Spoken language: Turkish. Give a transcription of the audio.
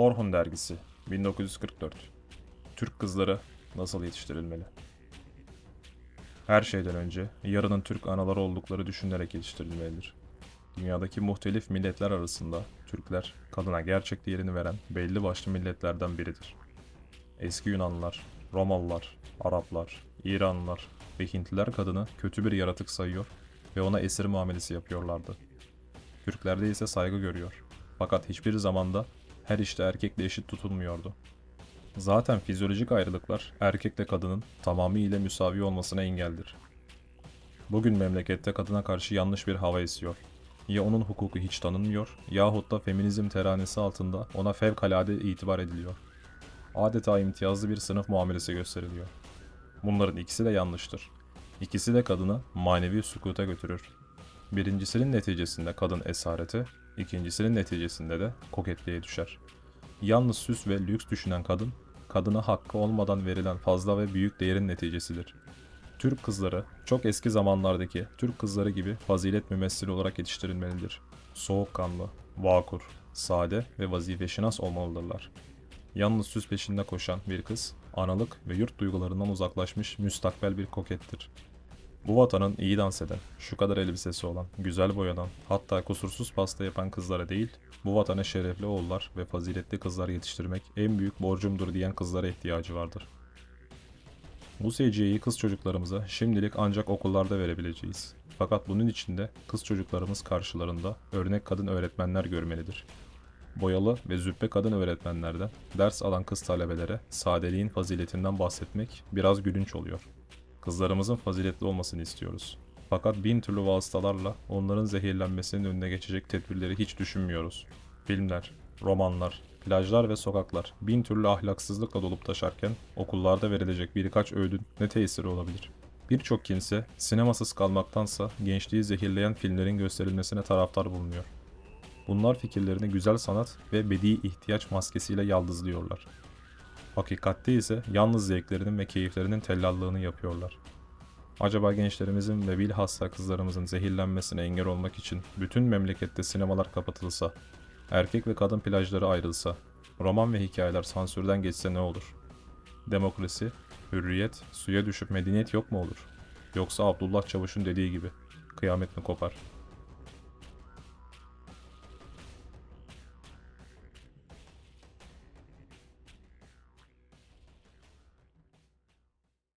Orhun Dergisi 1944 Türk kızları nasıl yetiştirilmeli? Her şeyden önce yarının Türk anaları oldukları düşünülerek yetiştirilmelidir. Dünyadaki muhtelif milletler arasında Türkler kadına gerçek değerini veren belli başlı milletlerden biridir. Eski Yunanlılar, Romalılar, Araplar, İranlılar ve Hintliler kadını kötü bir yaratık sayıyor ve ona esir muamelesi yapıyorlardı. Türklerde ise saygı görüyor. Fakat hiçbir zamanda her işte erkekle eşit tutulmuyordu. Zaten fizyolojik ayrılıklar erkekle kadının tamamıyla müsavi olmasına engeldir. Bugün memlekette kadına karşı yanlış bir hava esiyor. Ya onun hukuku hiç tanınmıyor yahut da feminizm teranesi altında ona fevkalade itibar ediliyor. Adeta imtiyazlı bir sınıf muamelesi gösteriliyor. Bunların ikisi de yanlıştır. İkisi de kadını manevi sukuta götürür. Birincisinin neticesinde kadın esarete, ikincisinin neticesinde de koketliğe düşer. Yalnız süs ve lüks düşünen kadın, kadına hakkı olmadan verilen fazla ve büyük değerin neticesidir. Türk kızları çok eski zamanlardaki Türk kızları gibi fazilet mümessili olarak yetiştirilmelidir. Soğukkanlı, vakur, sade ve vazifeşinas olmalıdırlar. Yalnız süs peşinde koşan bir kız, analık ve yurt duygularından uzaklaşmış müstakbel bir kokettir. Bu vatanın iyi dans eden, şu kadar elbisesi olan, güzel boyanan, hatta kusursuz pasta yapan kızlara değil, bu vatana şerefli oğullar ve faziletli kızlar yetiştirmek en büyük borcumdur diyen kızlara ihtiyacı vardır. Bu seyirciyi kız çocuklarımıza şimdilik ancak okullarda verebileceğiz. Fakat bunun için de kız çocuklarımız karşılarında örnek kadın öğretmenler görmelidir. Boyalı ve züppe kadın öğretmenlerden ders alan kız talebelere sadeliğin faziletinden bahsetmek biraz gülünç oluyor. Kızlarımızın faziletli olmasını istiyoruz. Fakat bin türlü vasıtalarla onların zehirlenmesinin önüne geçecek tedbirleri hiç düşünmüyoruz. Filmler, romanlar, plajlar ve sokaklar bin türlü ahlaksızlıkla dolup taşarken okullarda verilecek birkaç öğüdün ne tesiri olabilir? Birçok kimse sinemasız kalmaktansa gençliği zehirleyen filmlerin gösterilmesine taraftar bulunuyor. Bunlar fikirlerini güzel sanat ve bedi ihtiyaç maskesiyle yaldızlıyorlar. Hakikatte ise yalnız zevklerinin ve keyiflerinin tellallığını yapıyorlar. Acaba gençlerimizin ve bilhassa kızlarımızın zehirlenmesine engel olmak için bütün memlekette sinemalar kapatılsa, erkek ve kadın plajları ayrılsa, roman ve hikayeler sansürden geçse ne olur? Demokrasi, hürriyet, suya düşüp medeniyet yok mu olur? Yoksa Abdullah Çavuş'un dediği gibi kıyamet mi kopar?''